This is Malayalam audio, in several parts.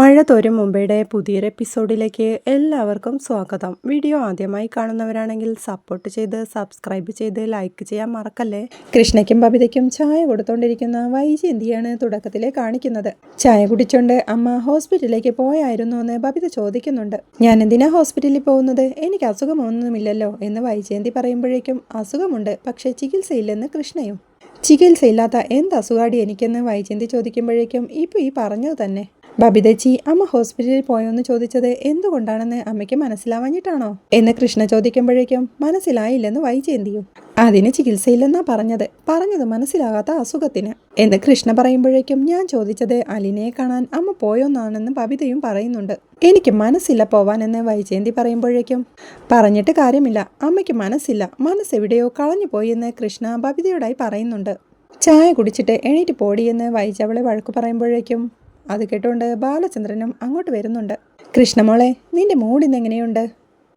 മഴ തോരും മുമ്പയുടെ പുതിയൊരു എപ്പിസോഡിലേക്ക് എല്ലാവർക്കും സ്വാഗതം. വീഡിയോ ആദ്യമായി കാണുന്നവരാണെങ്കിൽ സപ്പോർട്ട് ചെയ്ത് സബ്സ്ക്രൈബ് ചെയ്ത് ലൈക്ക് ചെയ്യാൻ മറക്കല്ലേ? കൃഷ്ണയ്ക്കും ബബിതയ്ക്കും ചായ കൊടുത്തോണ്ടിരിക്കുന്ന വൈജയന്തിയാണ് തുടക്കത്തിലെ കാണിക്കുന്നത്? ചായ കുടിച്ചോണ്ട് അമ്മ ഹോസ്പിറ്റലിലേക്ക് പോയായിരുന്നു എന്ന് ബബിത ചോദിക്കുന്നുണ്ട്. ഞാൻ എന്തിനാ ഹോസ്പിറ്റലിൽ പോകുന്നത്? എനിക്ക് അസുഖമൊന്നുമില്ലല്ലോ എന്ന് വൈജയന്തി പറയുമ്പോഴേക്കും അസുഖമുണ്ട് പക്ഷേ ചികിത്സയില്ലെന്ന് കൃഷ്ണയും. ചികിത്സയില്ലാത്ത എന്ത് അസുഖാടി എനിക്കെന്ന് വൈജയന്തി ചോദിക്കുമ്പോഴേക്കും ഇപ്പോൾ ഈ പറഞ്ഞത് തന്നെ. ബബിതച്ചി അമ്മ ഹോസ്പിറ്റലിൽ പോയോന്ന് ചോദിച്ചത് എന്തുകൊണ്ടാണെന്ന് അമ്മയ്ക്ക് മനസ്സിലാവാഞ്ഞിട്ടാണോ? എന്ന് കൃഷ്ണ ചോദിക്കുമ്പോഴേക്കും മനസ്സിലായില്ലെന്ന് വൈചേന്തിയും അതിന് ചികിത്സയില്ലെന്നാ പറഞ്ഞത്. പറഞ്ഞത് മനസ്സിലാകാത്ത അസുഖത്തിന്. എന്ന് കൃഷ്ണ പറയുമ്പോഴേക്കും ഞാൻ ചോദിച്ചത് അലിനയെ കാണാൻ അമ്മ പോയോന്നാണെന്ന് ബബിതയും പറയുന്നുണ്ട്. എനിക്ക് മനസ്സില്ല പോവാനെന്ന് വൈജയന്തി പറയുമ്പോഴേക്കും പറഞ്ഞിട്ട് കാര്യമില്ല. അമ്മയ്ക്ക് മനസ്സില്ല. മനസ്സെവിടെയോ കളഞ്ഞു പോയെന്ന് കൃഷ്ണ ബബിതയോടായി പറയുന്നുണ്ട്. ചായ കുടിച്ചിട്ട് എണീറ്റ് പോടിയെന്ന് വൈജവളെ വഴക്കു പറയുമ്പോഴേക്കും അത് കേട്ടുകൊണ്ട് ബാലചന്ദ്രനും അങ്ങോട്ട് വരുന്നുണ്ട്. കൃഷ്ണമോളെ നിന്റെ മൂഡ് ഇന്ന് എങ്ങനെയുണ്ട്?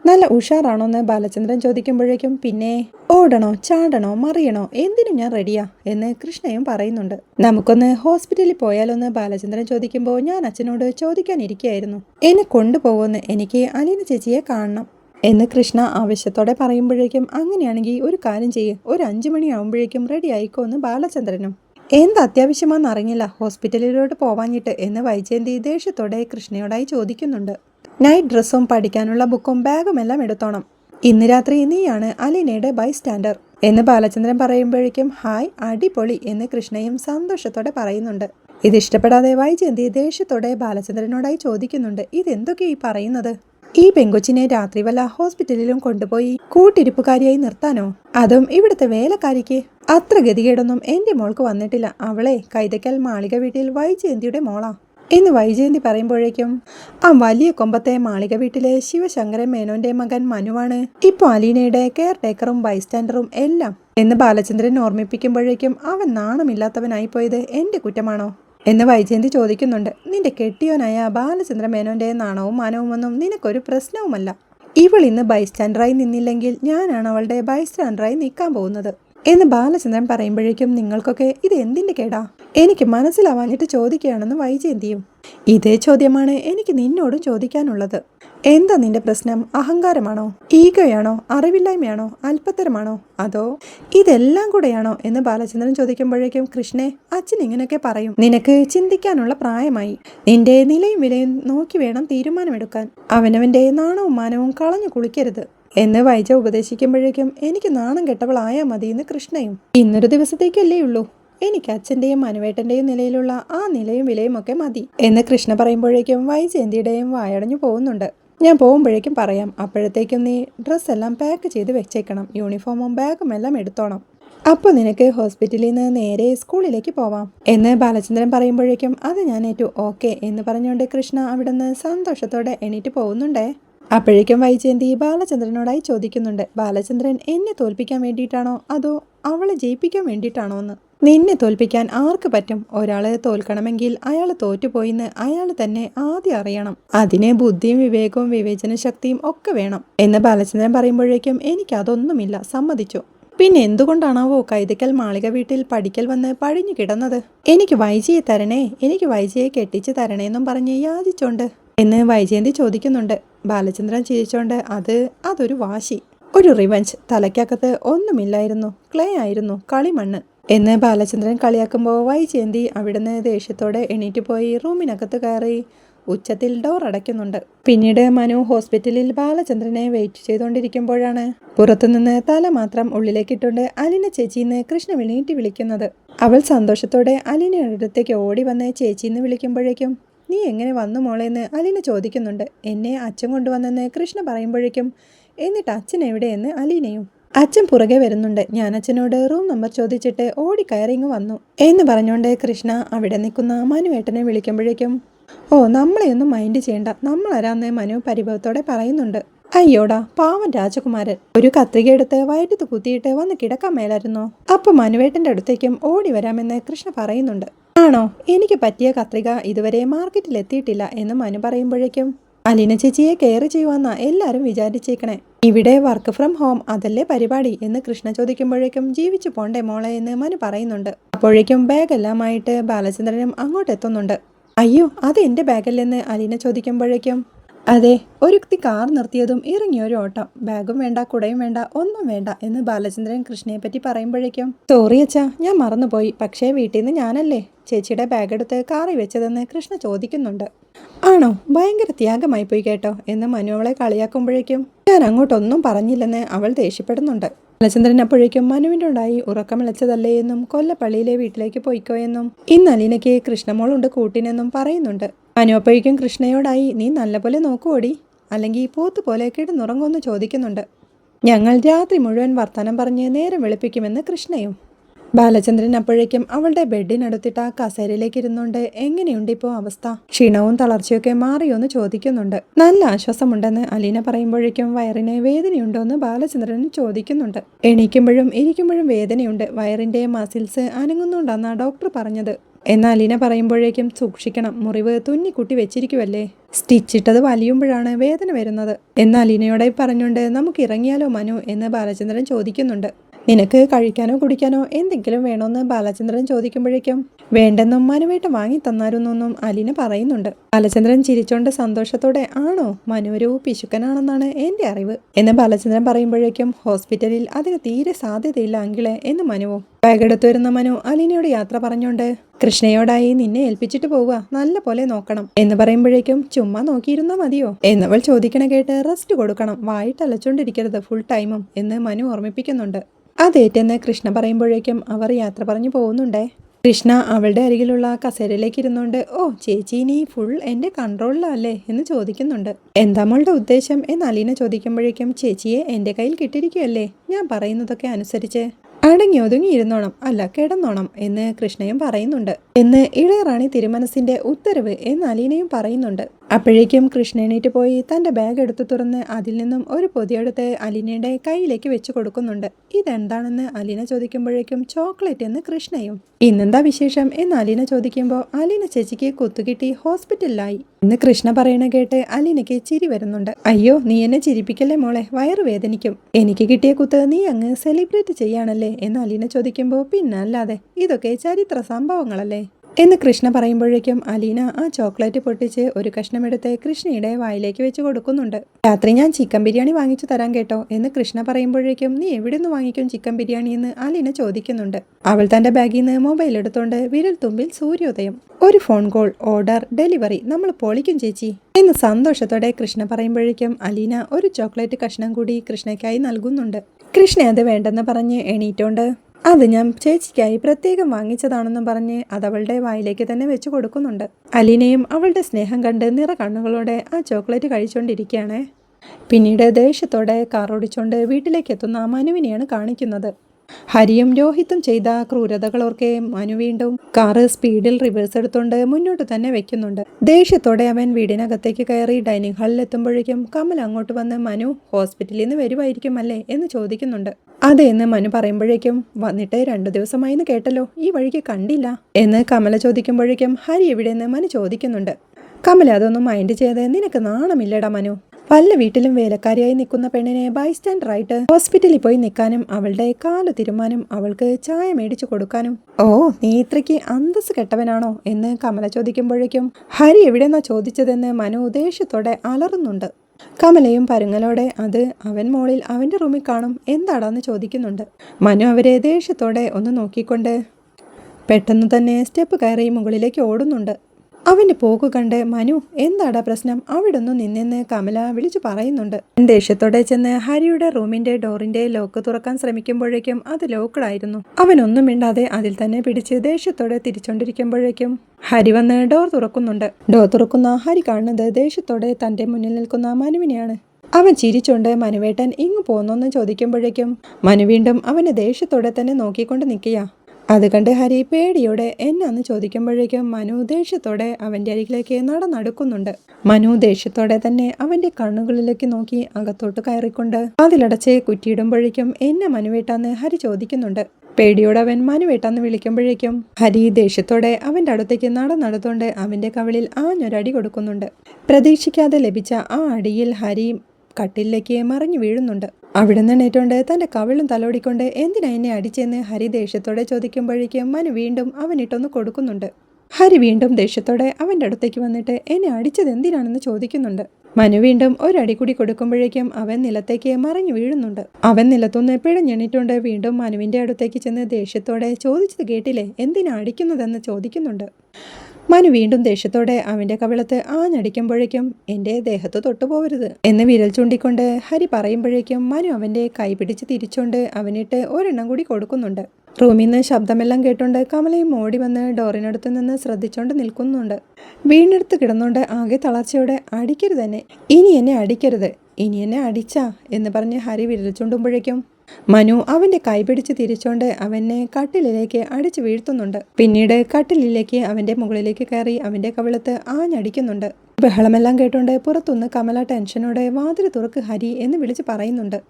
നല്ല ഉഷാറാണോന്ന് ബാലചന്ദ്രൻ ചോദിക്കുമ്പോഴേക്കും പിന്നെ ഓടണോ ചാടണോ മറിയണോ എന്തിനും ഞാൻ റെഡിയാ എന്ന് കൃഷ്ണയും പറയുന്നുണ്ട്. നമുക്കൊന്ന് ഹോസ്പിറ്റലിൽ പോയാലോന്ന് ബാലചന്ദ്രൻ ചോദിക്കുമ്പോൾ ഞാൻ അച്ഛനോട് ചോദിക്കാനിരിക്കുകയായിരുന്നു എന്നെ കൊണ്ടുപോകുമെന്ന് എനിക്ക് അലീന ചേച്ചിയെ കാണണം എന്ന് കൃഷ്ണ ആവശ്യത്തോടെ പറയുമ്പോഴേക്കും അങ്ങനെയാണെങ്കിൽ ഒരു കാര്യം ചെയ്യ് ഒരു അഞ്ചു മണിയാവുമ്പോഴേക്കും റെഡി ആയിക്കോ എന്ന് ബാലചന്ദ്രനും. എന്ത് അത്യാവശ്യമാണെന്ന് അറിഞ്ഞില്ല. ഹോസ്പിറ്റലിലോട്ട് പോവാഞ്ഞിട്ട്. എന്ന് വൈജയന്തി ദേഷ്യത്തോടെ കൃഷ്ണയോടായി ചോദിക്കുന്നുണ്ട്. നൈറ്റ് ഡ്രസ്സും പഠിക്കാനുള്ള ബുക്കും ബാഗും എല്ലാം എടുത്തോണം. ഇന്ന് രാത്രി നീയാണ് അലീനയുടെ ബൈ സ്റ്റാൻഡർ എന്ന് ബാലചന്ദ്രൻ പറയുമ്പോഴേക്കും ഹായ് അടിപൊളി എന്ന് കൃഷ്ണയും സന്തോഷത്തോടെ പറയുന്നുണ്ട്. ഇത് ഇഷ്ടപ്പെടാതെ വൈജയന്തി ദേഷ്യത്തോടെ ബാലചന്ദ്രനോടായി ചോദിക്കുന്നുണ്ട്. ഇതെന്തൊക്കെ ഈ പറയുന്നത്? ഈ പെങ്കൊച്ചിനെ രാത്രി വല്ല ഹോസ്പിറ്റലിലും കൊണ്ടുപോയി കൂട്ടിരിപ്പുകാരിയായി നിർത്താനോ? അതും ഇവിടുത്തെ വേലക്കാരിക്ക്. അത്ര ഗതികേടൊന്നും എന്റെ മോൾക്ക് വന്നിട്ടില്ല. അവളെ കൈതക്കൽ മാളിക വീട്ടിൽ വൈജയന്തിയുടെ മോളാ. എന്ന് വൈജയന്തി പറയുമ്പോഴേക്കും ആ വലിയ കൊമ്പത്തെ മാളിക വീട്ടിലെ ശിവശങ്കരൻ മേനോന്റെ മകൻ മനുവാണ്. ഇപ്പോൾ അലീനയുടെ കെയർ ടേക്കറും ബൈസ്റ്റാൻഡറും എല്ലാം. എന്ന് ബാലചന്ദ്രൻ ഓർമ്മിപ്പിക്കുമ്പോഴേക്കും അവൻ നാണമില്ലാത്തവനായി പോയത് എന്റെ കുറ്റമാണോ? എന്ന് വൈജയന്തി ചോദിക്കുന്നുണ്ട്. നിന്റെ കെട്ടിയോനായ ബാലചന്ദ്ര മേനോന്റെ നാണവും മാനവുമൊന്നും നിനക്കൊരു പ്രശ്നവുമല്ല. ഇവൾ ഇന്ന് ബൈസ്റ്റാൻഡറായി നിന്നില്ലെങ്കിൽ ഞാനാണ് അവളുടെ ബൈസ്റ്റാൻഡറായി നിൽക്കാൻ പോകുന്നത്. എന്ന് ബാലചന്ദ്രൻ പറയുമ്പോഴേക്കും നിങ്ങൾക്കൊക്കെ ഇത് എന്തിന്റെ കേടാ? എനിക്ക് മനസ്സിലാവാഞ്ഞിട്ട് ചോദിക്കുകയാണെന്ന് വൈജയന്തിയും. ഇതേ ചോദ്യമാണ് എനിക്ക് നിന്നോടും ചോദിക്കാനുള്ളത്. എന്താ നിന്റെ പ്രശ്നം? അഹങ്കാരമാണോ? ഈഗോയാണോ? അറിവില്ലായ്മയാണോ? അല്പത്തരമാണോ അതോ ഇതെല്ലാം കൂടെയാണോ എന്ന് ബാലചന്ദ്രൻ ചോദിക്കുമ്പോഴേക്കും കൃഷ്ണെ അച്ഛൻ ഇങ്ങനെയൊക്കെ പറയും. നിനക്ക് ചിന്തിക്കാനുള്ള പ്രായമായി. നിന്റെ നിലയും വിലയും നോക്കി വേണം തീരുമാനമെടുക്കാൻ. അവനവന്റെ നാണവും മാനവും കളഞ്ഞു കുളിക്കരുത് എന്ന് വൈജ ഉപദേശിക്കുമ്പോഴേക്കും എനിക്ക് നാണം കെട്ടവളായാൽ എന്ന് കൃഷ്ണയും. ഇന്നൊരു ദിവസത്തേക്കല്ലേ ഉള്ളൂ. എനിക്ക് അച്ഛന്റെയും മനുവേട്ടന്റെയും നിലയിലുള്ള ആ നിലയും വിലയും ഒക്കെ മതി എന്ന് കൃഷ്ണ പറയുമ്പോഴേക്കും വൈജയന്തിയുടെയും വായടഞ്ഞു പോകുന്നുണ്ട്. ഞാൻ പോകുമ്പോഴേക്കും പറയാം അപ്പോഴത്തേക്കും നീ ഡ്രസ്സ് എല്ലാം പാക്ക് ചെയ്ത് വെച്ചേക്കണം യൂണിഫോമും ബാഗും എല്ലാം എടുത്തോണം. അപ്പോൾ നിനക്ക് ഹോസ്പിറ്റലിൽ നിന്ന് നേരെ സ്കൂളിലേക്ക് പോവാം. എന്ന് ബാലചന്ദ്രൻ പറയുമ്പോഴേക്കും അത് ഞാൻ ഏറ്റു ഓക്കെ എന്ന് പറഞ്ഞുകൊണ്ട് കൃഷ്ണ അവിടെ നിന്ന് സന്തോഷത്തോടെ എണീറ്റ് പോകുന്നുണ്ടേ. അപ്പോഴേക്കും വൈജയന്തി ബാലചന്ദ്രനോടായി ചോദിക്കുന്നുണ്ട് ബാലചന്ദ്രൻ എന്നെ തോൽപ്പിക്കാൻ വേണ്ടിയിട്ടാണോ അതോ അവളെ ജയിപ്പിക്കാൻ വേണ്ടിയിട്ടാണോ എന്ന്. നിന്നെ തോൽപ്പിക്കാൻ ആർക്ക് പറ്റും? ഒരാളെ തോൽക്കണമെങ്കിൽ അയാൾ തോറ്റുപോയിന്ന് അയാൾ തന്നെ ആദ്യം അറിയണം. അതിന് ബുദ്ധിയും വിവേകവും വിവേചന ശക്തിയും ഒക്കെ വേണം എന്ന് ബാലചന്ദ്രൻ പറയുമ്പോഴേക്കും എനിക്ക് അതൊന്നുമില്ല. സമ്മതിച്ചു. പിന്നെ എന്തുകൊണ്ടാണാവോ കൈതക്കൽ മാളിക വീട്ടിൽ പഠിക്കൽ വന്ന് പഴിഞ്ഞു കിടന്നത്? എനിക്ക് വൈജിയെ തരണേ എനിക്ക് വൈജിയെ കെട്ടിച്ച് തരണേന്നും പറഞ്ഞ് യാചിച്ചോണ്ട് എന്ന് വൈജയന്തി ചോദിക്കുന്നുണ്ട്. ബാലചന്ദ്രൻ ചിരിച്ചോണ്ട് അത് അതൊരു വാശി. ഒരു റിവഞ്ച് തലയ്ക്കകത്ത് ഒന്നുമില്ലായിരുന്നു. ക്ലേ ആയിരുന്നു കളിമണ്ണ്. എന്ന് ബാലചന്ദ്രൻ കളിയാക്കുമ്പോൾ വൈജയന്തി അവിടുന്ന് ദേഷ്യത്തോടെ എണീറ്റ് പോയി റൂമിനകത്ത് കയറി ഉച്ചത്തിൽ ഡോർ അടയ്ക്കുന്നുണ്ട്. പിന്നീട് മനു ഹോസ്പിറ്റലിൽ ബാലചന്ദ്രനെ വെയിറ്റ് ചെയ്തുകൊണ്ടിരിക്കുമ്പോഴാണ് പുറത്തുനിന്ന് തല മാത്രം ഉള്ളിലേക്കിട്ടുണ്ട് അലിന ചേച്ചിന്ന് കൃഷ്ണ വിളിയിട്ട് വിളിക്കുന്നത്. അവൾ സന്തോഷത്തോടെ അലിനയുടെ അടുത്തേക്ക് ഓടി വന്ന് ചേച്ചിന്ന് വിളിക്കുമ്പോഴേക്കും നീ എങ്ങനെ വന്നു മോളേന്ന് അലീന ചോദിക്കുന്നുണ്ട്. എന്നെ അച്ഛൻ കൊണ്ടുവന്നെന്ന് കൃഷ്ണ പറയുമ്പോഴേക്കും എന്നിട്ട് അച്ഛൻ എവിടെയെന്ന് അലീനയും അച്ഛൻ പുറകെ വരുന്നുണ്ട്. ഞാൻ അച്ഛനോട് റൂം നമ്പർ ചോദിച്ചിട്ട് ഓടി കയറിങ്ങ് വന്നു. എന്ന് പറഞ്ഞുകൊണ്ട് കൃഷ്ണ അവിടെ നിൽക്കുന്ന മനുവേട്ടനെ വിളിക്കുമ്പോഴേക്കും ഓ നമ്മളെയൊന്നും മൈൻഡ് ചെയ്യണ്ട. നമ്മളാരാന്ന് മനു പരിഭവത്തോടെ പറയുന്നുണ്ട്. അയ്യോടാ പാവൻ രാജകുമാരൻ. ഒരു കത്രിക എടുത്ത് വയറ്റത്ത് കുത്തിയിട്ട് വന്ന് കിടക്കാൻ മേലായിരുന്നോ? അപ്പൊ മനുവേട്ടന്റെ അടുത്തേക്കും ഓടി വരാമെന്ന് കൃഷ്ണ പറയുന്നുണ്ട്. ആണോ? എനിക്ക് പറ്റിയ കത്രിക ഇതുവരെ മാർക്കറ്റിൽ എത്തിയിട്ടില്ല എന്ന് മനു പറയുമ്പോഴേക്കും അലീന ചേച്ചിയെ കെയർ ചെയ്യുവാന്ന എല്ലാവരും വിചാരിച്ചേക്കണേ. ഇവിടെ വർക്ക് ഫ്രം ഹോം അതല്ലേ പരിപാടി എന്ന് കൃഷ്ണ ചോദിക്കുമ്പോഴേക്കും ജീവിച്ചു പോണ്ടേ മോളെ എന്ന് മനു പറയുന്നുണ്ട്. അപ്പോഴേക്കും ബാഗ് എല്ലാമായിട്ട് ബാലചന്ദ്രനും അങ്ങോട്ടെത്തുന്നുണ്ട് അയ്യോ അത് എന്റെ ബാഗല്ലെന്ന് അലീന ചോദിക്കുമ്പോഴേക്കും അതെ ഒരുക്തി കാർ നിർത്തിയതും ഇറങ്ങിയൊരു ഓട്ടം. ബാഗും വേണ്ട കുടയും വേണ്ട ഒന്നും വേണ്ട എന്ന് ബാലചന്ദ്രൻ കൃഷ്ണയെ പറ്റി പറയുമ്പോഴേക്കും സോറി അച്ഛാ ഞാൻ മറന്നുപോയി. പക്ഷേ വീട്ടിൽ നിന്ന് ഞാനല്ലേ ചേച്ചിയുടെ ബാഗ് എടുത്ത് കാറി വെച്ചതെന്ന് കൃഷ്ണ ചോദിക്കുന്നുണ്ട്. ആണോ? ഭയങ്കര ത്യാഗമായി പോയി കേട്ടോ എന്ന് മനു അവളെ കളിയാക്കുമ്പോഴേക്കും ഞാൻ അങ്ങോട്ടൊന്നും പറഞ്ഞില്ലെന്ന് അവൾ ദേഷ്യപ്പെടുന്നുണ്ട്. ബാലചന്ദ്രൻ അപ്പോഴേക്കും മനുവിന്റെ ഉണ്ടായി. ഉറക്കമിളച്ചതല്ലേ എന്നും കൊല്ലപ്പള്ളിയിലെ വീട്ടിലേക്ക് പോയിക്കോ എന്നും ഇന്ന് അലീനയ്ക്ക് കൃഷ്ണമോളുണ്ട് കൂട്ടിനെന്നും പറയുന്നുണ്ട്. മനു അപ്പോഴേക്കും കൃഷ്ണയോടായി നീ നല്ലപോലെ നോക്കുവോടി? അല്ലെങ്കിൽ പോത്ത് പോലെ കിടന്നുറങ്ങുമെന്ന് ചോദിക്കുന്നുണ്ട്. ഞങ്ങൾ രാത്രി മുഴുവൻ വർത്തമാനം പറഞ്ഞ് നേരം വെളുപ്പിക്കുമെന്ന് കൃഷ്ണയും ബാലചന്ദ്രൻ അപ്പോഴേക്കും അവളുടെ ബെഡിനടുത്തിട്ട് ആ കസേരയിലേക്ക് ഇരുന്നുകൊണ്ട് എങ്ങനെയുണ്ട് ഇപ്പോൾ അവസ്ഥ? ക്ഷീണവും തളർച്ചയൊക്കെ മാറിയോ എന്ന് ചോദിക്കുന്നുണ്ട്. നല്ല ആശ്വാസമുണ്ടെന്ന് അലീന പറയുമ്പോഴേക്കും വയറിന് വേദനയുണ്ടോ എന്ന് ബാലചന്ദ്രൻ ചോദിക്കുന്നുണ്ട്. എണീക്കുമ്പോഴും ഇരിക്കുമ്പോഴും വേദനയുണ്ട്. വയറിന്റെ മസിൽസ് അനങ്ങുന്നുണ്ടെന്നാ ഡോക്ടർ പറഞ്ഞത്. എന്നാൽ അലീന പറയുമ്പോഴേക്കും സൂക്ഷിക്കണം. മുറിവ് തുന്നിക്കുട്ടി വെച്ചിരിക്കുവല്ലേ? സ്റ്റിച്ചിട്ടത് വലിയുമ്പോഴാണ് വേദന വരുന്നത്. എന്നാൽ അലീനയോടെ പറഞ്ഞുകൊണ്ട് നമുക്ക് ഇറങ്ങിയാലോ മനു? എന്ന് ബാലചന്ദ്രൻ ചോദിക്കുന്നുണ്ട്. നിനക്ക് കഴിക്കാനോ കുടിക്കാനോ എന്തെങ്കിലും വേണോന്ന് ബാലചന്ദ്രൻ ചോദിക്കുമ്പോഴേക്കും വേണ്ടെന്ന് ഉമ്മാനുമായിട്ട് വാങ്ങി തന്നാരുന്നൊന്നും അലീന പറയുന്നുണ്ട്. ബാലചന്ദ്രൻ ചിരിച്ചോണ്ട് സന്തോഷത്തോടെ ആണോ മനു ഒരു പിശുക്കനാണെന്നാണ് എന്റെ അറിവ് എന്ന് ബാലചന്ദ്രൻ പറയുമ്പോഴേക്കും ഹോസ്പിറ്റലിൽ അതിന് തീരെ സാധ്യതയില്ല അങ്കിളെ എന്ന് മനുവും. ബാഗെടുത്തു വരുന്ന മനു അലീനയോട് യാത്ര പറഞ്ഞോണ്ട് കൃഷ്ണയോടായി നിന്നെ ഏൽപ്പിച്ചിട്ട് പോവുക നല്ല പോലെ നോക്കണം എന്ന് പറയുമ്പോഴേക്കും ചുമ്മാ നോക്കിയിരുന്നാ മതിയോ എന്നവൾ ചോദിക്കണ കേട്ട് റെസ്റ്റ് കൊടുക്കണം വായിട്ട് അലച്ചോണ്ടിരിക്കരുത് ഫുൾ ടൈമും എന്ന് മനു ഓർമ്മിപ്പിക്കുന്നുണ്ട്. അതേറ്റെന്ന് കൃഷ്ണ പറയുമ്പോഴേക്കും അവർ യാത്ര പറഞ്ഞു പോകുന്നുണ്ടേ. കൃഷ്ണ അവളുടെ അരികിലുള്ള കസേരയിലേക്ക് ഇരുന്നുകൊണ്ട് ഓ ചേച്ചി നീ ഫുൾ എന്റെ കൺട്രോളിലല്ലേ എന്ന് ചോദിക്കുന്നുണ്ട്. എന്താ മോളുടെ ഉദ്ദേശം? എന്ന് അലീന ചോദിക്കുമ്പോഴേക്കും ചേച്ചിയെ എന്റെ കയ്യിൽ കിട്ടിയിരിക്കുകയല്ലേ? ഞാൻ പറയുന്നതൊക്കെ അനുസരിച്ച്. അടങ്ങി ഒതുങ്ങി ഇരുന്നോണം അല്ല കിടന്നോണം എന്ന് കൃഷ്ണയും പറയുന്നുണ്ട്. എന്ന് ഇളയറാണി തിരുമനസിന്റെ ഉത്തരവ് എന്ന് അലീനയും പറയുന്നുണ്ട്. അപ്പോഴേക്കും കൃഷ്ണ എണീറ്റ് പോയി തന്റെ ബാഗ് എടുത്തു തുറന്ന് അതിൽ നിന്നും ഒരു പൊതിയെടുത്ത് അലിനയുടെ കയ്യിലേക്ക് വെച്ച് കൊടുക്കുന്നുണ്ട്. ഇതെന്താണെന്ന് അലീന ചോദിക്കുമ്പോഴേക്കും ചോക്ലേറ്റ് എന്ന് കൃഷ്ണയും. ഇന്നെന്താ വിശേഷം എന്ന് അലീന ചോദിക്കുമ്പോൾ അലീന ചേച്ചിക്ക് കുത്തുകിട്ടി ഹോസ്പിറ്റലിലായി. ഇന്ന് കൃഷ്ണ പറയണ കേട്ട് അലീനയ്ക്ക് ചിരി വരുന്നുണ്ട്. അയ്യോ നീ എന്നെ ചിരിപ്പിക്കല്ലേ മോളെ? വയറ് വേദനിക്കും. എനിക്ക് കിട്ടിയ കുത്ത് നീ അങ്ങ് സെലിബ്രേറ്റ് ചെയ്യാണല്ലേ? എന്ന് അലീന ചോദിക്കുമ്പോൾ പിന്നല്ലാതെ ഇതൊക്കെ ചരിത്ര സംഭവങ്ങളല്ലേ? എന്ന് കൃഷ്ണ പറയുമ്പോഴേക്കും അലീന ആ ചോക്ലേറ്റ് പൊട്ടിച്ച് ഒരു കഷ്ണമെടുത്ത് കൃഷ്ണയുടെ വായിലേക്ക് വെച്ച് കൊടുക്കുന്നുണ്ട്. രാത്രി ഞാൻ ചിക്കൻ ബിരിയാണി വാങ്ങിച്ചു തരാൻ കേട്ടോ എന്ന് കൃഷ്ണ പറയുമ്പോഴേക്കും നീ എവിടെ നിന്ന് വാങ്ങിക്കും ചിക്കൻ ബിരിയാണി എന്ന് അലീന ചോദിക്കുന്നുണ്ട്. അവൾ തന്റെ ബാഗിൽ നിന്ന് മൊബൈൽ എടുത്തോണ്ട് വിരൽ തുമ്പിൽ സൂര്യോദയം. ഒരു ഫോൺ കോൾ ഓർഡർ ഡെലിവറി നമ്മൾ പൊളിക്കും ചേച്ചി എന്ന് സന്തോഷത്തോടെ കൃഷ്ണ പറയുമ്പോഴേക്കും അലീന ഒരു ചോക്ലേറ്റ് കഷ്ണം കൂടി കൃഷ്ണയ്ക്കായി നൽകുന്നുണ്ട്. കൃഷ്ണ അത് വേണ്ടെന്ന് പറഞ്ഞ് എണീറ്റോണ്ട് അത് ഞാൻ ചേച്ചിക്കായി പ്രത്യേകം വാങ്ങിച്ചതാണെന്നും പറഞ്ഞ് അത് അവളുടെ വായിലേക്ക് തന്നെ വെച്ച് കൊടുക്കുന്നുണ്ട്. അലീനയും അവളുടെ സ്നേഹം കണ്ട് നിറ കണ്ണുകളോടെ ആ ചോക്ലേറ്റ് കഴിച്ചുകൊണ്ടിരിക്കുകയാണ് പിന്നീട് ദേഷ്യത്തോടെ കാർ ഓടിച്ചുകൊണ്ട് വീട്ടിലേക്ക് എത്തുന്ന മനുവിനെയാണ് കാണിക്കുന്നത്. ഹരിയും രോഹിത്തും ചെയ്ത ക്രൂരതകളോർക്കെ മനു വീണ്ടും കാറ് സ്പീഡിൽ റിവേഴ്സ് എടുത്തുകൊണ്ട് മുന്നോട്ട് തന്നെ വെക്കുന്നുണ്ട്. ദേഷ്യത്തോടെ അവൻ വീടിനകത്തേക്ക് കയറി ഡൈനിങ് ഹാളിൽ എത്തുമ്പോഴേക്കും കമൽ അങ്ങോട്ട് വന്ന് മനു ഹോസ്പിറ്റലിൽ നിന്ന് വരുമായിരിക്കും അല്ലേ എന്ന് ചോദിക്കുന്നുണ്ട്. അതെ എന്ന് മനു പറയുമ്പോഴേക്കും വന്നിട്ട് രണ്ടു ദിവസമായി എന്ന് കേട്ടല്ലോ ഈ വഴിക്ക് കണ്ടില്ല എന്ന് കമല ചോദിക്കുമ്പോഴേക്കും ഹരി എവിടെയെന്ന് മനു ചോദിക്കുന്നുണ്ട്. കമല അതൊന്നും മൈൻഡ് ചെയ്ത് നിനക്ക് നാണമില്ലടാ മനു വല്ല വീട്ടിലും വേലക്കാരിയായി നിൽക്കുന്ന പെണ്ണിനെ റൈറ്റ് ഹോസ്പിറ്റലിൽ പോയി നിൽക്കാനും അവളുടെ കാൽ തിരുമാനും അവൾക്ക് ചായ മേടിച്ചു കൊടുക്കാനും. ഓ നീ ഇത്രയ്ക്ക് അന്തസ് കെട്ടവനാണോ എന്ന് കമല ചോദിക്കുമ്പോഴേക്കും ഹരി എവിടെന്നാ ചോദിച്ചതെന്ന് മനു ദേഷ്യത്തോടെ അലറുന്നുണ്ട്. കമലയും പരുങ്ങലോടെ അത് അവൻ മോളിൽ അവന്റെ റൂമിൽ കാണും എന്താടാന്ന് ചോദിക്കുന്നുണ്ട്. മനു അവരെ ദേഷ്യത്തോടെ ഒന്ന് നോക്കിക്കൊണ്ട് പെട്ടെന്ന് തന്നെ സ്റ്റെപ്പ് കയറി മുകളിലേക്ക് ഓടുന്നുണ്ട്. അവന്റെ പോക്ക് കണ്ട് മനു എന്താടാ പ്രശ്നം? അവിടെ ഒന്ന് നിന്നെന്ന് കമല വിളിച്ചു പറയുന്നുണ്ട്. ദേഷ്യത്തോടെ ചെന്ന് ഹരിയുടെ റൂമിന്റെ ഡോറിന്റെ ലോക്ക് തുറക്കാൻ ശ്രമിക്കുമ്പോഴേക്കും അത് ലോക്കഡായിരുന്നു അവനൊന്നും മിണ്ടാതെ അതിൽ തന്നെ പിടിച്ച് ദേഷ്യത്തോടെ തിരിച്ചോണ്ടിരിക്കുമ്പോഴേക്കും ഹരി വന്ന് ഡോർ തുറക്കുന്നുണ്ട്. ഡോർ തുറക്കുന്ന ഹരി കാണുന്നത് ദേഷ്യത്തോടെ തന്റെ മുന്നിൽ നിൽക്കുന്ന മനുവിനെയാണ്. അവൻ ചിരിച്ചുകൊണ്ട് മനുവേട്ടൻ ഇങ്ങു പോന്നോന്ന് ചോദിക്കുമ്പോഴേക്കും മനു വീണ്ടും അവനെ ദേഷ്യത്തോടെ തന്നെ നോക്കിക്കൊണ്ട് നിൽക്കുക അത് കണ്ട് ഹരി പേടിയോടെ എന്നാന്ന് ചോദിക്കുമ്പോഴേക്കും മനു ദേഷ്യത്തോടെ അവന്റെ അരികിലേക്ക് നടന്നടുക്കുന്നുണ്ട്. മനു ദേഷ്യത്തോടെ തന്നെ അവന്റെ കണ്ണുകളിലേക്ക് നോക്കി അകത്തോട്ട് കയറിക്കൊണ്ട് അതിലടച്ച് കുറ്റിയിടുമ്പോഴേക്കും എന്നെ മനുവേട്ടാന്ന് ഹരി ചോദിക്കുന്നുണ്ട്. പേടിയോടെ അവൻ മനുവേട്ടാന്ന് വിളിക്കുമ്പോഴേക്കും ഹരി ദേഷ്യത്തോടെ അവന്റെ അടുത്തേക്ക് നടന്നടുത്തോണ്ട് അവന്റെ കവിളിൽ ആഞ്ഞൊരടി കൊടുക്കുന്നുണ്ട്. പ്രതീക്ഷിക്കാതെ ലഭിച്ച ആ അടിയിൽ ഹരി കട്ടിലേക്ക് മറിഞ്ഞു വീഴുന്നുണ്ട്. അവിടെ നിന്ന് എണീറ്റുകൊണ്ട് തന്റെ കവിളും തലോടിക്കൊണ്ട് എന്തിനാ എന്നെ അടിച്ചെന്ന് ഹരി ദേഷ്യത്തോടെ ചോദിക്കുമ്പോഴേക്കും മനു വീണ്ടും അവനിട്ടൊന്ന് കൊടുക്കുന്നുണ്ട്. ഹരി വീണ്ടും ദേഷ്യത്തോടെ അവന്റെ അടുത്തേക്ക് വന്നിട്ട് എന്നെ അടിച്ചത് എന്തിനാണെന്ന് ചോദിക്കുന്നുണ്ട്. മനു വീണ്ടും ഒരടി കൂടി കൊടുക്കുമ്പോഴേക്കും അവൻ നിലത്തേക്ക് മറിഞ്ഞു വീഴുന്നുണ്ട്. അവൻ നിലത്തുനിന്ന് പിഴഞ്ഞെണ്ണിട്ടുണ്ട്. വീണ്ടും മനുവിന്റെ അടുത്തേക്ക് ചെന്ന് ദേഷ്യത്തോടെ ചോദിച്ചത് കേട്ടില്ലേ? എന്തിനാ അടിക്കുന്നതെന്ന് ചോദിക്കുന്നുണ്ട്. മനു വീണ്ടും ദേഷ്യത്തോടെ അവന്റെ കവിളത്ത് ആഞ്ഞടിക്കുമ്പോഴേക്കും എന്റെ ദേഹത്ത് തൊട്ടുപോകരുത് എന്ന് വിരൽ ചൂണ്ടിക്കൊണ്ട് ഹരി പറയുമ്പോഴേക്കും മനു അവന്റെ കൈ പിടിച്ച് തിരിച്ചുകൊണ്ട് അവനിട്ട് ഒരെണ്ണം കൂടി കൊടുക്കുന്നുണ്ട്. റൂമിൽ നിന്ന് ശബ്ദമെല്ലാം കേട്ടുകൊണ്ട് കമലയും ഓടി വന്ന് ഡോറിനടുത്ത് നിന്ന് ശ്രദ്ധിച്ചുകൊണ്ട് നിൽക്കുന്നുണ്ട്. വീണെടുത്ത് കിടന്നുകൊണ്ട് ആകെ തളർച്ചയോടെ അടിക്കരുത് എന്നെ. ഇനി എന്നെ അടിക്കരുത്. ഇനി എന്നെ അടിച്ചാ എന്ന് പറഞ്ഞ് ഹരി വിരൽ ചൂണ്ടുമ്പോഴേക്കും മനു അവന്റെ കൈപിടിച്ച് തിരിച്ചോണ്ട് അവനെ കട്ടിലിലേക്ക് അടിച്ചു വീഴ്ത്തുന്നുണ്ട്. പിന്നീട് കട്ടിലിലേക്ക് അവന്റെ മുകളിലേക്ക് കയറി അവന്റെ കവിളത്ത് ആഞ്ഞടിക്കുന്നുണ്ട്. ബഹളമെല്ലാം കേട്ടോണ്ട് പുറത്തുനിന്ന് കമല ടെൻഷനോടെ വാതിൽ തുറക്ക് ഹരി എന്ന് വിളിച്ച് പറയുന്നുണ്ട്.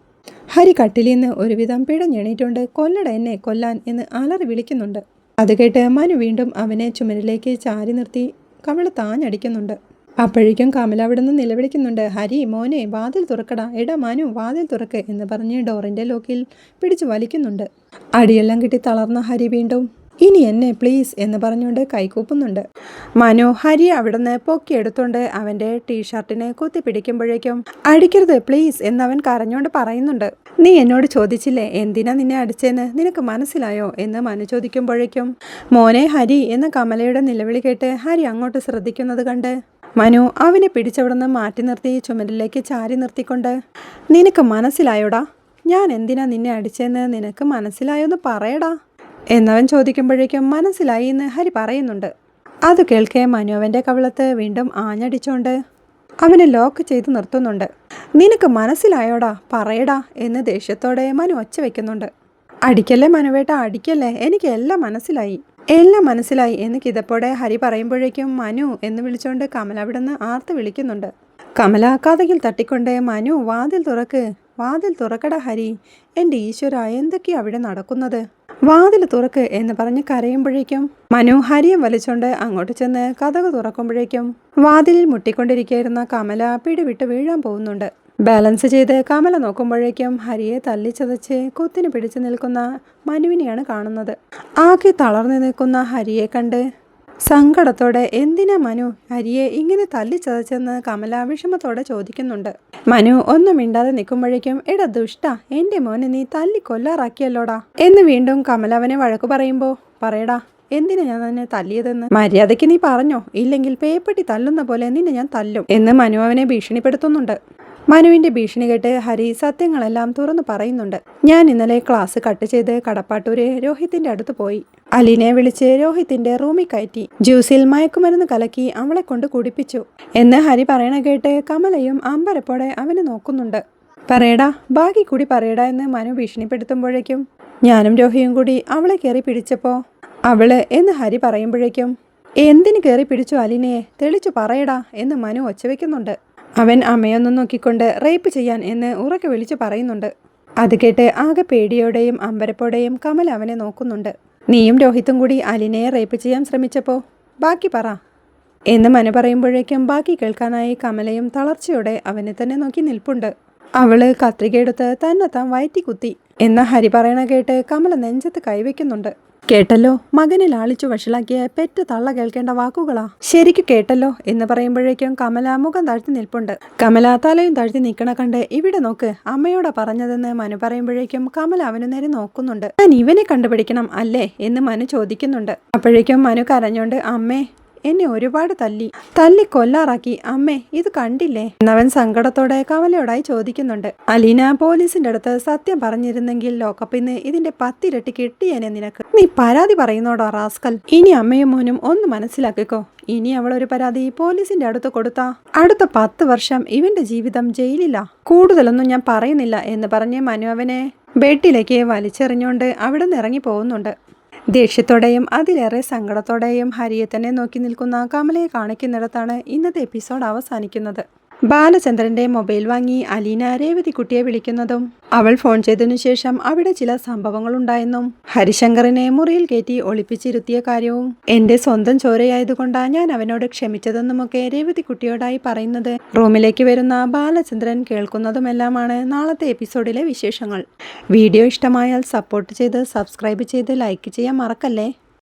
ഹരി കട്ടിലിൽ നിന്ന് ഒരുവിധം പിഴഞ്ഞെണീറ്റുകൊണ്ട് കൊല്ലട എന്നെ കൊല്ലാൻ എന്ന് അലറി വിളിക്കുന്നുണ്ട്. അത് കേട്ട് മനു വീണ്ടും അവനെ ചുമരിലേക്ക് ചാരി നിർത്തി കവിളത്താഞ്ഞടിക്കുന്നുണ്ട് അപ്പോഴേക്കും കമല അവിടെ നിന്ന് നിലവിളിക്കുന്നുണ്ട് ഹരി മോനെ വാതിൽ തുറക്കടാ എടാ മനു വാതിൽ തുറക്ക് എന്ന് പറഞ്ഞ് ഡോറിന്റെ ലോക്കിൽ പിടിച്ചു വലിക്കുന്നുണ്ട്. അടിയെല്ലാം കിട്ടി തളർന്ന ഹരി വീണ്ടും ഇനി എന്നെ പ്ലീസ് എന്ന് പറഞ്ഞുകൊണ്ട് കൈകൂപ്പുന്നുണ്ട്. മനു ഹരി അവിടുന്ന് പൊക്കിയെടുത്തുകൊണ്ട് അവന്റെ ടീഷർട്ടിനെ കുത്തി പിടിക്കുമ്പോഴേക്കും അടിക്കരുത് പ്ലീസ് എന്ന് അവൻ കരഞ്ഞുകൊണ്ട് പറയുന്നുണ്ട്. നീ എന്നോട് ചോദിച്ചില്ലേ എന്തിനാ നിന്നെ അടിച്ചെന്ന്? നിനക്ക് മനസ്സിലായോ? എന്ന് മനു ചോദിക്കുമ്പോഴേക്കും മോനെ ഹരി എന്ന കമലയുടെ നിലവിളി കേട്ട് ഹരി അങ്ങോട്ട് ശ്രദ്ധിക്കുന്നത് കണ്ട് മനു അവനെ പിടിച്ചവിടുന്ന് മാറ്റി നിർത്തി ചുമരിലേക്ക് ചാരി നിർത്തിക്കൊണ്ട് നിനക്ക് മനസ്സിലായോടാ? ഞാൻ എന്തിനാ നിന്നെ അടിച്ചെന്ന്? നിനക്ക് മനസ്സിലായോന്ന് പറയടാ. എന്നവൻ ചോദിക്കുമ്പോഴേക്കും മനസ്സിലായി എന്ന് ഹരി പറയുന്നുണ്ട്. അത് കേൾക്കെ മനു അവന്റെ കവിളത്ത് വീണ്ടും ആഞ്ഞടിച്ചോണ്ട് അവനെ ലോക്ക് ചെയ്ത് നിർത്തുന്നുണ്ട്. നിനക്ക് മനസ്സിലായോടാ? പറയടാ എന്ന് ദേഷ്യത്തോടെ മനു ഒച്ച വയ്ക്കുന്നുണ്ട് അടിക്കല്ലേ മനുവേട്ട അടിക്കല്ലേ? എനിക്ക് എല്ലാം മനസ്സിലായി. എല്ലാം മനസ്സിലായി എന്ന് കിതപ്പോടെ ഹരി പറയുമ്പോഴേക്കും മനു എന്ന് വിളിച്ചുകൊണ്ട് കമല അവിടെ നിന്ന് ആർത്ത് വിളിക്കുന്നുണ്ട്. കമല കഥകിൽ തട്ടിക്കൊണ്ട് മനു വാതിൽ തുറക്ക് വാതിൽ തുറക്കട ഹരി. എന്റെ ഈശ്വര എന്തൊക്കെയാ അവിടെ നടക്കുന്നത്? വാതിൽ തുറക്ക് എന്ന് പറഞ്ഞ് കരയുമ്പോഴേക്കും മനു ഹരിയും വലിച്ചുകൊണ്ട് അങ്ങോട്ട് ചെന്ന് കഥക് തുറക്കുമ്പോഴേക്കും വാതിലിൽ മുട്ടിക്കൊണ്ടിരിക്കുന്ന കമല പിടിവിട്ട് വീഴാൻ പോകുന്നുണ്ട്. ബാലൻസ് ചെയ്ത് കമല നോക്കുമ്പോഴേക്കും ഹരിയെ തല്ലിച്ചതച്ച് കുത്തിന് പിടിച്ചു നിൽക്കുന്ന മനുവിനെയാണ് കാണുന്നത്. ആകെ തളർന്നു നിൽക്കുന്ന ഹരിയെ കണ്ട് സങ്കടത്തോടെ എന്തിനാ മനു? ഹരിയെ ഇങ്ങനെ തല്ലിച്ചതച്ചെന്ന് കമല വിഷമത്തോടെ ചോദിക്കുന്നുണ്ട്. മനു ഒന്നും മിണ്ടാതെ നിൽക്കുമ്പോഴേക്കും എടാ ദുഷ്ട എന്റെ മോനെ നീ തല്ലി കൊല്ലാറാക്കിയല്ലോടാ? എന്ന് വീണ്ടും കമല അവനെ വഴക്കു പറയുമ്പോ പറയടാ എന്തിനാ ഞാൻ നിന്നെ തല്ലിയതെന്ന്? മര്യാദയ്ക്ക് നീ പറഞ്ഞോ ഇല്ലെങ്കിൽ പേപ്പട്ടി തല്ലുന്ന പോലെ നിന്നെ ഞാൻ തല്ലും എന്ന് മനു അവനെ ഭീഷണിപ്പെടുത്തുന്നുണ്ട്. മനുവിന്റെ ഭീഷണി കേട്ട് ഹരി സത്യങ്ങളെല്ലാം തുറന്നു പറയുന്നുണ്ട്. ഞാൻ ഇന്നലെ ക്ലാസ് കട്ട് ചെയ്ത് കടപ്പാട്ടൂര് രോഹിത്തിന്റെ അടുത്ത് പോയി. അലിനെ വിളിച്ച് രോഹിത്തിന്റെ റൂമിൽ കയറ്റി. ജ്യൂസിൽ മയക്കുമരുന്ന് കലക്കി അവളെ കൊണ്ട് കുടിപ്പിച്ചു. എന്ന് ഹരി പറയണ കേട്ട് കമലയും അമ്പരപ്പോടെ അവന് നോക്കുന്നുണ്ട്. പറയടാ ബാക്കി കൂടി പറയടാ എന്ന് മനു ഭീഷണിപ്പെടുത്തുമ്പോഴേക്കും ഞാനും രോഹിയും കൂടി അവളെ കയറി പിടിച്ചപ്പോൾ അവൾ എന്ന് ഹരി പറയുമ്പോഴേക്കും എന്തിന് കയറി പിടിച്ചു അലിനെ തെളിച്ചു പറയടാ എന്ന് മനു ഒച്ചവെക്കുന്നുണ്ട് അവൻ അമ്മയൊന്നും നോക്കിക്കൊണ്ട് റേപ്പ് ചെയ്യാൻ എന്ന് ഉറക്കെ വിളിച്ചു പറയുന്നുണ്ട്. അത് കേട്ട് ആകെ പേടിയോടെയും അമ്പരപ്പോടെയും കമൽ അവനെ നോക്കുന്നുണ്ട്. നീയും രോഹിത്തും കൂടി അലിനെ റേപ്പ് ചെയ്യാൻ ശ്രമിച്ചപ്പോൾ ബാക്കി പറ. എന്ന് മനു പറയുമ്പോഴേക്കും ബാക്കി കേൾക്കാനായി കമലയും തളർച്ചയോടെ അവനെ തന്നെ നോക്കി നിൽപ്പുണ്ട്. അവൾ കത്രികയെടുത്ത് തന്നെ താൻ വയറ്റി കുത്തി എന്ന ഹരി പറയണ കേട്ട് കമല നെഞ്ചത്ത് കൈവയ്ക്കുന്നുണ്ട്. കേട്ടല്ലോ? മകനെ ലാളിച്ചു വഷളാക്കിയ പെറ്റ് തള്ള കേൾക്കേണ്ട വാക്കുകളാ. ശരിക്ക് കേട്ടല്ലോ എന്ന് പറയുമ്പോഴേക്കും കമല മുഖം താഴ്ത്തി നിൽപ്പുണ്ട്. കമല തലയും താഴ്ത്തി നിൽക്കണ കണ്ട് ഇവിടെ നോക്ക് അമ്മയോട് പറഞ്ഞതെന്ന് മനു പറയുമ്പോഴേക്കും കമല അവനു നേരെ നോക്കുന്നുണ്ട്. ഞാൻ ഇവനെ കണ്ടുപിടിക്കണം അല്ലേ? എന്ന് മനു ചോദിക്കുന്നുണ്ട്. അപ്പോഴേക്കും മനു കരഞ്ഞോണ്ട് അമ്മേ എന്നെ ഒരുപാട് തല്ലി. തല്ലി കൊല്ലാറാക്കി. അമ്മേ ഇത് കണ്ടില്ലേ? എന്നവൻ സങ്കടത്തോടെ കമലയോടായി ചോദിക്കുന്നുണ്ട്. അലീന പോലീസിന്റെ അടുത്ത് സത്യം പറഞ്ഞിരുന്നെങ്കിൽ ലോക്കപ്പിൽ നിന്ന് ഇതിന്റെ പത്തിരട്ടി കിട്ടിയേനെ നിനക്ക്. നീ പരാതി പറയുന്നോടോ റാസ്കൽ. ഇനി അമ്മയും മോനും ഒന്ന് മനസ്സിലാക്കിക്കോ. ഇനി അവൾ ഒരു പരാതി പോലീസിന്റെ അടുത്ത് കൊടുത്താ. അടുത്ത പത്ത് വർഷം ഇവന്റെ ജീവിതം ജയിലില്ല കൂടുതലൊന്നും ഞാൻ പറയുന്നില്ല എന്ന് പറഞ്ഞ് മനു അവനെ ബെഡിലേക്ക് വലിച്ചെറിഞ്ഞുകൊണ്ട് അവിടെ നിന്ന് ഇറങ്ങി പോകുന്നുണ്ട്. ദേഷ്യത്തോടെയും അതിലേറെ സങ്കടത്തോടെയും ഹരിയെ തന്നെ നോക്കി നിൽക്കുന്ന കമലയെ കാണിക്കുന്നിടത്താണ് ഇന്നത്തെ എപ്പിസോഡ് അവസാനിക്കുന്നത്. ബാലചന്ദ്രന്റെ മൊബൈൽ വാങ്ങി അലീന രേവതിക്കുട്ടിയെ വിളിക്കുന്നതും. അവൾ ഫോൺ ചെയ്തതിനു ശേഷം അവിടെ ചില സംഭവങ്ങളുണ്ടായെന്നും ഹരിശങ്കറിനെ മുറിയിൽ കയറ്റി ഒളിപ്പിച്ചിരുത്തിയ കാര്യവും. എന്റെ സ്വന്തം ചോരയായതുകൊണ്ടാ ഞാൻ അവനോട് ക്ഷമിച്ചതെന്നുമൊക്കെ രേവതിക്കുട്ടിയോടായി പറയുന്നത്. റൂമിലേക്ക് വരുന്ന ബാലചന്ദ്രൻ കേൾക്കുന്നതുമെല്ലാമാണ് നാളത്തെ എപ്പിസോഡിലെ വിശേഷങ്ങൾ. വീഡിയോ ഇഷ്ടമായാൽ സപ്പോർട്ട് ചെയ്ത് സബ്സ്ക്രൈബ് ചെയ്ത് ലൈക്ക് ചെയ്യാൻ മറക്കല്ലേ?